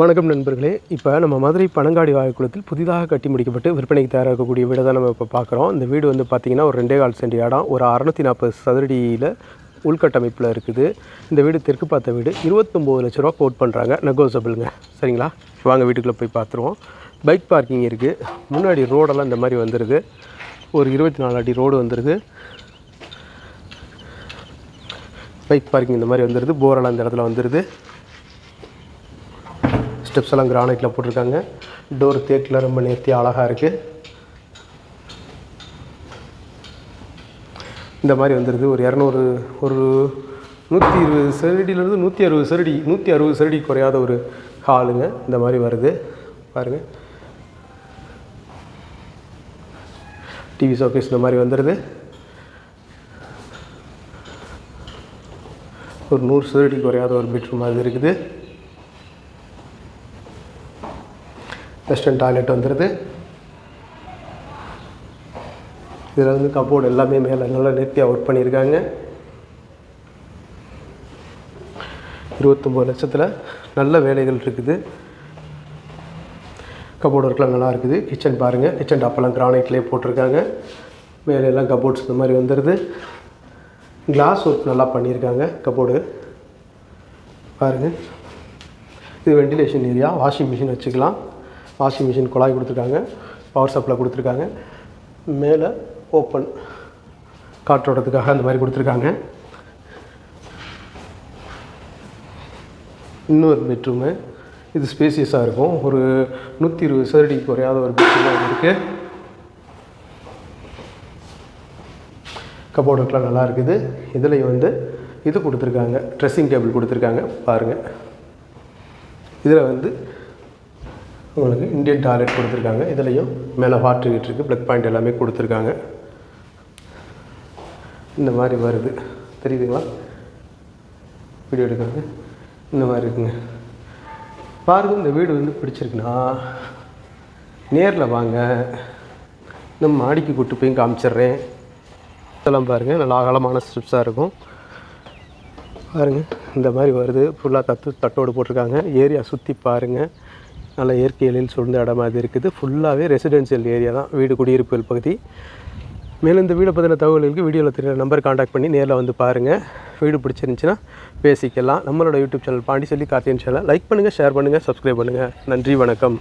வணக்கம் நண்பர்களே. இப்போ நம்ம மதுரை பனங்காடி வாயுக்குளத்தில் புதிதாக கட்டி முடிக்கப்பட்டு விற்பனைக்கு தயாராகக்கூடிய வீடை தான் நம்ம இப்போ பார்க்குறோம் இந்த வீடு வந்து பார்த்திங்கன்னா ஒரு ரெண்டே கால் சென்ட் இடம் ஒரு அறநூற்றி நாற்பது சதுரடியில் உள்கட்டமைப்பில் இருக்குது. இந்த வீடு தெற்கு பார்த்த வீடு. இருபத்தொம்போது லட்ச ரூபா கோட் பண்ணுறாங்க நெகோசபிளுங்க சரிங்களா? வாங்க வீட்டுக்குள்ளே போய் பார்த்துருவோம் பைக் பார்க்கிங் இருக்குது முன்னாடி ரோடெல்லாம் இந்த மாதிரி வந்துடுது ஒரு இருபத்தி நாலு அடி ரோடு வந்துடுது பைக் பார்க்கிங் இந்த மாதிரி வந்துடுது போரெல்லாம் இந்த இடத்துல வந்துடுது ஸ்டெப்ஸ் எல்லாம் கிரானைட்டில் போட்டிருக்காங்க. டோர் தேக்கில் ரொம்ப நேர்த்தி அழகாக இருக்குது இந்த மாதிரி வந்துடுது ஒரு இரநூறு ஒரு நூற்றி இருபது சரடியிலேருந்து நூற்றி அறுபது சரடி நூற்றி அறுபது சரடி குறையாத ஒரு ஹாலுங்க இந்த மாதிரி வருது. பாருங்கள் டிவி ஷோகேஸ் இந்த மாதிரி வந்துடுது ஒரு நூறு சதுரடி குறையாத ஒரு பெட்ரூம் அது இருக்குது. வெஸ்டர்ன் டாய்லெட் வந்துடுது இதில் வந்து கபோர்டு எல்லாமே மேலே நல்லா நேர்த்தியாக ஒர்க் பண்ணியிருக்காங்க இருபத்தொம்போது லட்சத்தில் நல்ல வேலைகள் இருக்குது. கபோர்டு ஒர்க்லாம் நல்லா இருக்குது. கிச்சன் பாருங்கள் கிச்சன் டாப்பெல்லாம் கிரானைட்லேயே போட்டிருக்காங்க. மேலே எல்லாம் கபோர்ட்ஸ் இந்த மாதிரி வந்துடுது கிளாஸ் ஒர்க் நல்லா பண்ணியிருக்காங்க கபோர்டு பாருங்கள் இது வெண்டிலேஷன் ஏரியா வாஷிங் மிஷின் வச்சுக்கலாம். வாஷிங் மிஷின் குழாய் கொடுத்துருக்காங்க பவர் சப்ளை கொடுத்துருக்காங்க. மேலே ஓப்பன் காற்றோட்டத்துக்காக அந்த மாதிரி கொடுத்துருக்காங்க. இன்னொரு பெட்ரூமு இது ஸ்பேசியஸாக இருக்கும். ஒரு நூற்றி இருபது சதுரடி குறையாத ஒரு பெட்ரூமாக இருக்குது கபோர்டுக்கெலாம் நல்லா இருக்குது. இதுலேயும் வந்து இது கொடுத்துருக்காங்க. ட்ரெஸ்ஸிங் டேபிள் கொடுத்துருக்காங்க. பாருங்கள் இதில் வந்து உங்களுக்கு இந்தியன் டாய்லெட் கொடுத்துருக்காங்க. இதுலேயும் மேலே வாட்டர் ஹீட் இருக்குது ப்ளக் பாயிண்ட் எல்லாமே கொடுத்துருக்காங்க. இந்த மாதிரி வருது. தெரியுதுங்களா? வீடியோ எடுக்கிறது. இந்த மாதிரி இருக்குங்க. பாருங்கள் இந்த வீடு வந்து பிடிச்சிருக்குன்னா நேரில் வாங்க. நம்ம மாடிக்கு கூட்டு போய் காமிச்சிட்றேன். இதெல்லாம் பாருங்கள் நல்லா அகலமான ஸ்ட்ரிப்ஸாக இருக்கும். பாருங்கள் இந்த மாதிரி வருது. ஃபுல்லாக தத்து தட்டோடு போட்டிருக்காங்க. ஏரியா சுற்றி பாருங்கள் நல்ல இயற்கை எழில் சூழ்ந்த இடமா இது இருக்குது. ஃபுல்லாகவே ரெசிடென்ஷியல் ஏரியா தான். வீடு குடியிருப்புகள் பகுதி. மேலும் இந்த வீடை பற்றின தகவல்களுக்கு வீடியோவில் தெரியுற நம்பர் காண்டாக்ட் பண்ணி நேரில் வந்து பாருங்கள் வீடு பிடிச்சிருந்துச்சின்னா பேசிக்கலாம். நம்மளோட யூடியூப் சேனல் பாண்டி சொல்லி கார்த்தியன் சேனல் லைக் பண்ணுங்கள் ஷேர் பண்ணுங்கள் சப்ஸ்கிரைப் பண்ணுங்கள் நன்றி வணக்கம்.